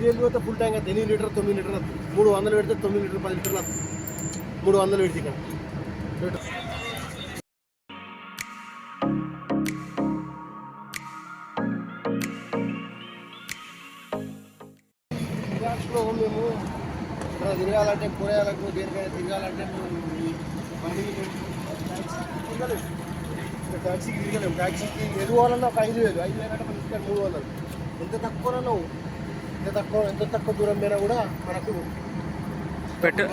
Diesel పోతే full tank అయితే ఎనిమిది లీటర్ తొమ్మిది లీటర్ వస్తుంది. మూడు వందలు పెడితే తొమ్మిది లీటర్ పది లీటర్లు వస్తుంది. మూడు వందలు పెడితే ఇక్కడ. లీటర్ మేము ఇక్కడ తిరగాలంటే కూరగాయలకు దేనికైనా తిరగాలంటే మేము ఈ బండి మీద ట్యాక్సీకి తిరగలేము. ట్యాక్సీకి ఎదువాలన్నా ఒక ఐదు వేలు. ఐదు వేలు అంటే మనకి మూడు వందలు. ఎంత తక్కువనో ఎంత తక్కువ ఎంత తక్కువ దూరం పోయినా కూడా మనకు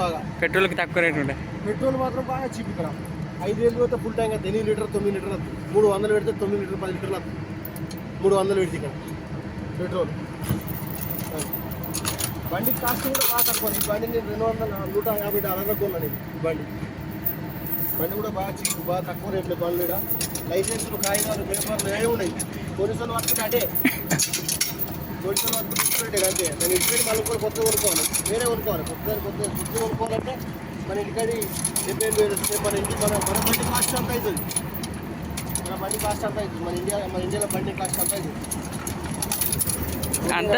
బాగా. పెట్రోల్కి తక్కువ రేటు ఉండే పెట్రోల్ మాత్రం బాగా చీప్ ఇక్కడ. ఐదు వేలు పోతే ఫుల్ ట్యాంక్ ఎనిమిది లీటర్ తొమ్మిది లీటర్ వస్తుంది. మూడు వందలు పెడితే తొమ్మిది లీటర్ పది లీటర్లు వస్తుంది. మూడు వందలు పెడితే ఇక్కడ పెట్రోల్. బండి కాస్ట్ కూడా బాగా తక్కువ. ఈ బండి నేను రెండు వందల నూట యాభై డాలర్లకు కొన్నాను ఈ బండి. బండి కూడా బాగా చీప్ బాగా తక్కువ రేట్లు బండ్లు ఇక్కడ. లైసెన్సులు కాగితాలు పేపర్లు ఏమి ఉన్నాయి? పోలీసులు పట్టుకుంటే అంటే. అంతే నేను ఇంటికి మళ్ళీ కూడా కొత్త కొనుక్కోవాలి వేరే కొనుక్కోవాలి కొత్త కొత్త కొత్త కొనుక్కోవాలంటే మన ఇంటికాడి డెబ్బై వేలు వస్తే మన ఇంటి మన మన బండి కాస్ట్ అంత అవుతుంది మన బండి కాస్ట్ అంత అవుతుంది మన ఇండియా మన ఇండియాలో బండి కాస్ట్ అంత అవుతుంది అంత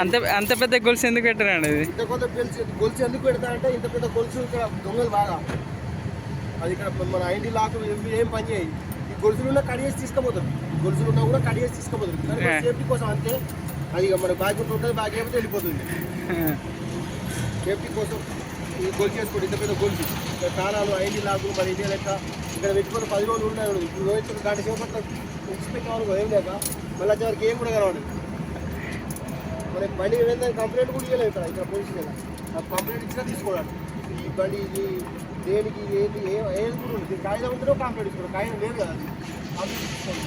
అంత అంత పెద్ద గొలుసు ఎందుకు పెట్టారండి ఇది ఇంత కొంత గొలుసు గొలుసు ఎందుకు పెడతా అంటే ఇంత పెద్ద గొలుసు ఇక్కడ దొంగలు బాగా. అది ఇక్కడ మన ఐడి లాక్ ఏం ఏం పని చేయి ఈ గొలుసులు ఉన్న కడిగేసి తీసుకుపోతారు. గొలుసులు ఉన్నా కూడా కడిగేసి తీసుకుపోతారు. సేఫ్టీ కోసం అంతే. అది ఇక మన బ్యాగ్ ఉంటుంది బ్యాగ్ అయిపోతే వెళ్ళిపోతుంది. సేఫ్టీ కోసం ఈ గొలుసు చేసుకోండి ఇంత పెద్ద గొలుసు ఇక్కడ తాళాలు ఐడి లాగు మన ఇండియా లెక్క. ఇక్కడ పెట్టుకొని పది రోజులు ఉన్నాయి ఇప్పుడు రోజు గంట సేపు అట్లా పెట్టామనుకో ఏం లేక మళ్ళీ వచ్చేవారికి ఏం కూడా కనబడదు మరి బండి ఏదైనా కంప్లైంట్ కూడా ఇవ్వలేదు ఇక్కడ ఇక్కడ పోలీసు మీద. ఆ కంప్లైంట్ ఇచ్చినా తీసుకోవాలి. ఈ బండి ఇది దేనికి ఏది ఏ ఏది కూడా ఉంది దీనికి కాగితం ఉంటేనే కంప్లైంట్ ఇసుకోవాలి కాగితం లేదు కదా అది. అది తీసుకోండి.